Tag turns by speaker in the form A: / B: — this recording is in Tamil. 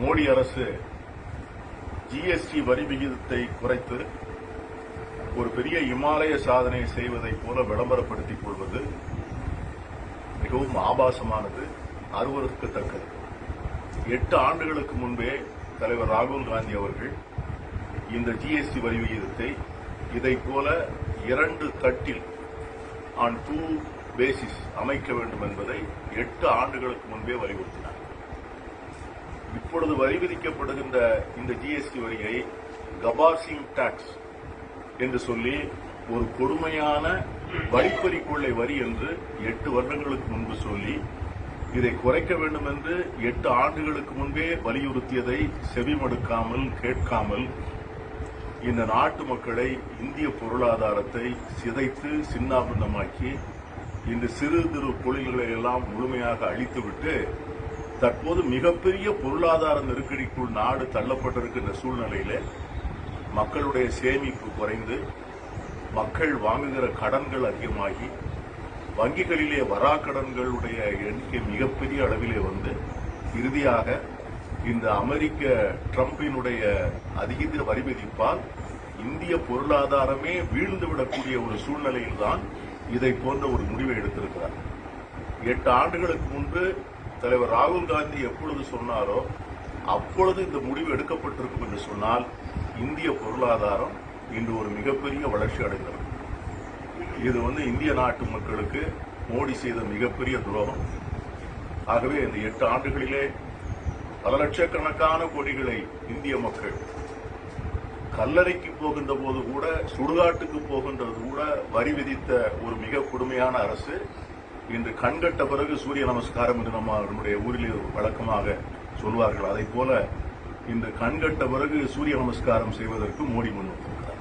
A: மோடி அரசு ஜிஎஸ்டி வரி விகிதத்தை குறைத்து ஒரு பெரிய இமாலய சாதனை செய்வதைப் போல விளம்பரப்படுத்திக் கொள்வது மிகவும் ஆபாசமானது அருவருக்கத்தக்கது எட்டு ஆண்டுகளுக்கு முன்பே தலைவர் ராகுல் காந்தி அவர்கள் இந்த ஜிஎஸ்டி வரி விகிதத்தை இதைப் போல இரண்டு தட்டில் ஆன் டூ பேசிஸ் அமைக்க வேண்டும் என்பதை எட்டு ஆண்டுகளுக்கு முன்பே வலியுறுத்தினார். இப்பொழுது வரி விதிக்கப்படுகின்ற இந்த ஜிஎஸ்டி வரியை கபாசிங் டாக்ஸ் என்று சொல்லி ஒரு கொடுமையான வரிப்பறி கொள்ளை வரி என்று எட்டு வருடங்களுக்கு முன்பு சொல்லி இதை குறைக்க வேண்டும் என்று எட்டு ஆண்டுகளுக்கு முன்பே வலியுறுத்தியதை செவிமடுக்காமல் கேட்காமல் இந்த நாட்டு மக்களை இந்திய பொருளாதாரத்தை சிதைத்து சின்னாபின்னமாக்கி இந்த சிறு சிறு தொழில்களை எல்லாம் முழுமையாக அழித்துவிட்டு தற்போது மிகப்பெரிய பொருளாதார நெருக்கடிக்குள் நாடு தள்ளப்பட்டிருக்கின்ற சூழ்நிலையில மக்களுடைய சேமிப்பு குறைந்து மக்கள் வாங்குகிற கடன்கள் அதிகமாகி வங்கிகளிலே வராக்கடன்களுடைய எண்ணிக்கை மிகப்பெரிய அளவிலே வந்து இறுதியாக இந்த அமெரிக்க ட்ரம்பினுடைய அதிக வரி விதிப்பால் இந்திய பொருளாதாரமே வீழ்ந்துவிடக்கூடிய ஒரு சூழ்நிலையில்தான் இதை போன்ற ஒரு முடிவை எடுத்திருக்கிறார். எட்டு ஆண்டுகளுக்கு முன்பு தலைவர் ராகுல் காந்தி எப்பொழுது சொன்னாரோ அப்பொழுது இந்த முடிவு எடுக்கப்பட்டிருக்கும் என்று சொன்னால் இந்திய பொருளாதாரம் இன்று ஒரு மிகப்பெரிய வளர்ச்சி அடைந்தது இது வந்து இந்திய நாட்டு மக்களுக்கு மோடி செய்த மிகப்பெரிய துரோகம். ஆகவே இந்த எட்டு ஆண்டுகளிலே பல லட்சக்கணக்கான கோடிகளை இந்திய மக்கள் கல்லறைக்கு போகின்ற போது கூட சுடுகாட்டுக்கு போகின்றது கூட வரி விதித்த ஒரு மிக கொடுமையான அரசு இன்று கண்கட்ட பிறகு சூரிய நமஸ்காரம் என்று நம்ம நம்முடைய ஊரில் வழக்கமாக சொல்வார்கள். அதை போல இன்று கண்கட்ட பிறகு சூரிய நமஸ்காரம் செய்வதற்கு மோடி முன் வந்திருக்கிறார்